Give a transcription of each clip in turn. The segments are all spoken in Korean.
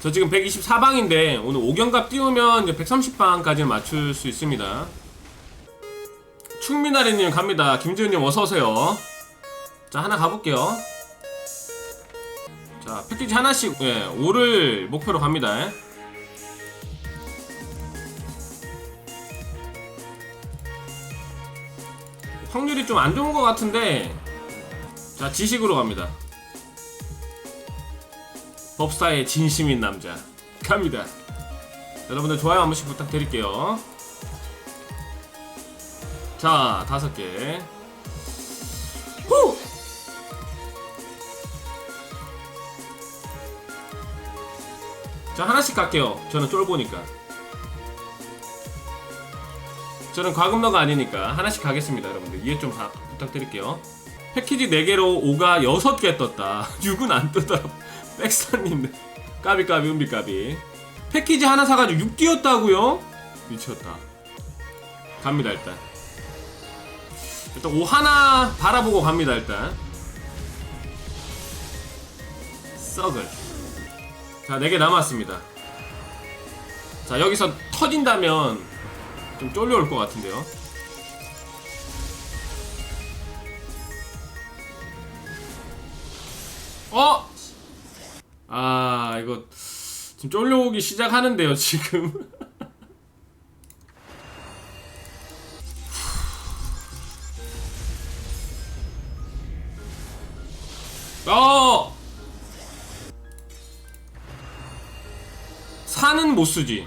저 지금 124방인데 오늘 5경갑 띄우면 이제 130방까지는 맞출 수 있습니다. 충미나리님 갑니다. 김지훈님 어서 오세요. 자 하나 가볼게요. 자 패키지 하나씩 예 5를 목표로 갑니다. 확률이 좀 안 좋은 것 같은데 자 지식으로 갑니다. 법사의 진심인 남자 갑니다. 여러분들 좋아요 한 번씩 부탁드릴게요. 자 다섯 개. 후! 자 하나씩 갈게요. 저는 쫄보니까. 저는 과금러가 아니니까 하나씩 가겠습니다, 여러분들. 이해 좀 다- 부탁드릴게요. 패키지 4개로 5가 6개 떴다. 6은 안 뜨더라. 백사님. 까비 까비, 은비 까비. 패키지 하나 사가지고 6 뛰었다고요? 미쳤다. 갑니다, 일단. 일단 5 하나 바라보고 갑니다, 일단. 썩을. 자, 4개 남았습니다. 자, 여기서 터진다면 좀 쫄려올 것 같은데요. 어? 아, 이거 지금 쫄려오기 시작하는데요, 지금. 어! 사는 못 쓰지.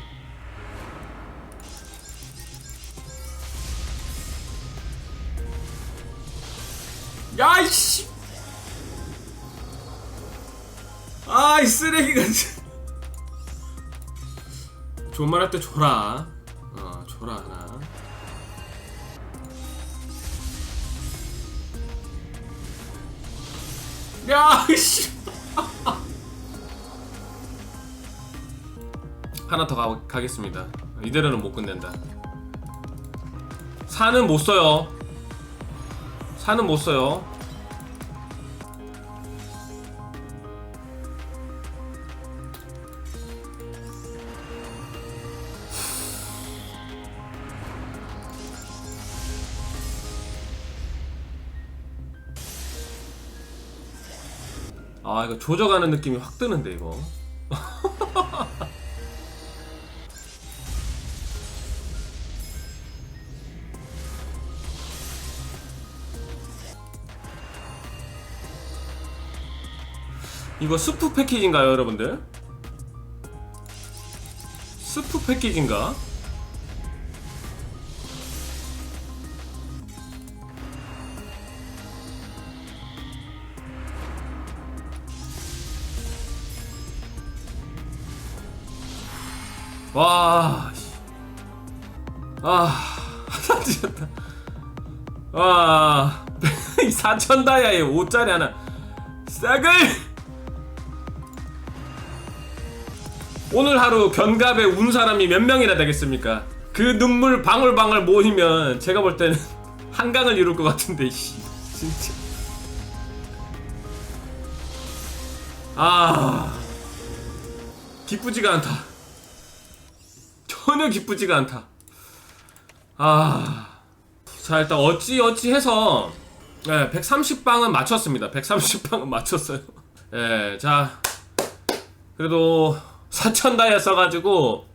야이씨. 아이 쓰레기가. 좋은 말 할 때 줘라. 어, 줘라 하나. 야이씨. 하나 더 가, 가겠습니다. 이대로는 못 끝낸다. 사는 못 써요. 사는 못 써요. 아 이거 조져가는 느낌이 확 드는데 이거. 이거 스프 패키지인가요, 여러분들? 스프 패키지인가? 와, 씨. 아, 사지였다. 와, 4천 다이아에 5짜리 하나. 싸글! 오늘 하루 견갑에 운 사람이 몇 명이나 되겠습니까? 그 눈물 방울방울 모이면 제가 볼 때는 한강을 이룰 것 같은데 씨 진짜 아 기쁘지가 않다 전혀 기쁘지가 않다. 아자 일단 어찌 어찌 해서 네, 130방은 맞췄습니다. 130방은 맞췄어요. 예자 그래도 4천 다이아 써가지고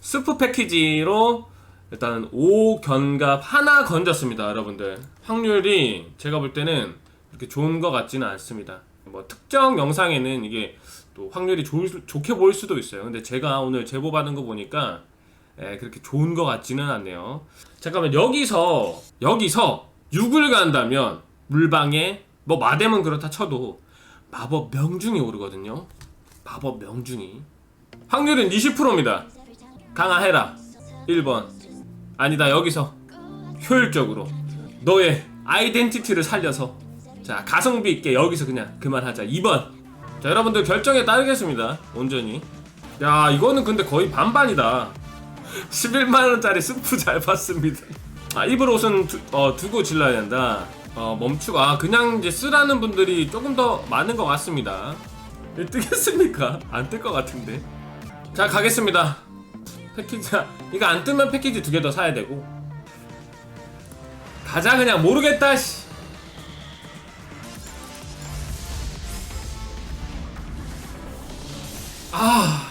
스프 패키지로 일단 5견갑 하나 건졌습니다 여러분들. 확률이 제가 볼 때는 그렇게 좋은 것 같지는 않습니다. 뭐 특정 영상에는 이게 또 확률이 수- 좋게 보일 수도 있어요. 근데 제가 오늘 제보 받은 거 보니까 예, 그렇게 좋은 것 같지는 않네요 잠깐만 여기서 여기서 6을 간다면 물방에 뭐 마뎀은 그렇다 쳐도 마법 명중이 오르거든요 마법 명중이 확률은 20%입니다. 강화해라. 1번. 아니다, 여기서. 효율적으로. 너의 아이덴티티를 살려서. 자, 가성비 있게 여기서 그냥 그만하자. 2번. 자, 여러분들 결정에 따르겠습니다. 온전히. 야, 이거는 근데 거의 반반이다. 11만원짜리 스프 잘 봤습니다. 아, 입을 옷은 두, 어, 두고 질러야 된다. 어, 멈추고. 아, 그냥 이제 쓰라는 분들이 조금 더 많은 것 같습니다. 뜨겠습니까? 안 뜰 것 같은데. 자 가겠습니다 패키지 이거 안 뜨면 패키지 두 개 더 사야 되고 가자 그냥 모르겠다 씨. 아,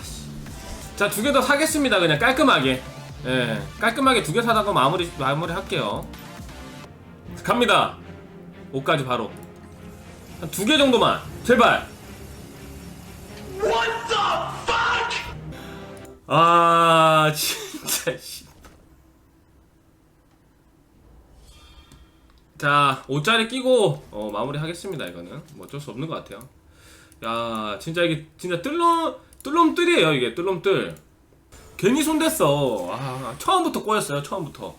자 두 개 더 사겠습니다. 그냥 깔끔하게. 예 깔끔하게 두 개 사다가 마무리 마무리 할게요. 갑니다. 5까지 바로. 한 두 개 정도만. 제발. 아 진짜 씨. 자 5짜리 끼고 어, 마무리 하겠습니다 이거는. 뭐 어쩔 수 없는 것 같아요. 야 진짜 이게 진짜 뜰놈 뜰놈뜰이에요 이게 뜰놈뜰 괜히 손댔어. 아 처음부터 꼬였어요 처음부터.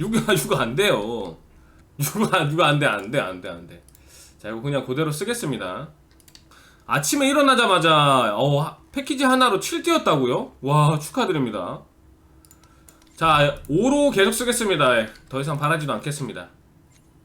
유가 유가 안 돼요. 유가 유가 안돼 안돼 안돼 안돼. 자 이거 그냥 그대로 쓰겠습니다. 아침에 일어나자마자 어, 하- 패키지 하나로 7 뛰었다고요? 와 축하드립니다. 자 5로 계속 쓰겠습니다. 예, 더 이상 바라지도 않겠습니다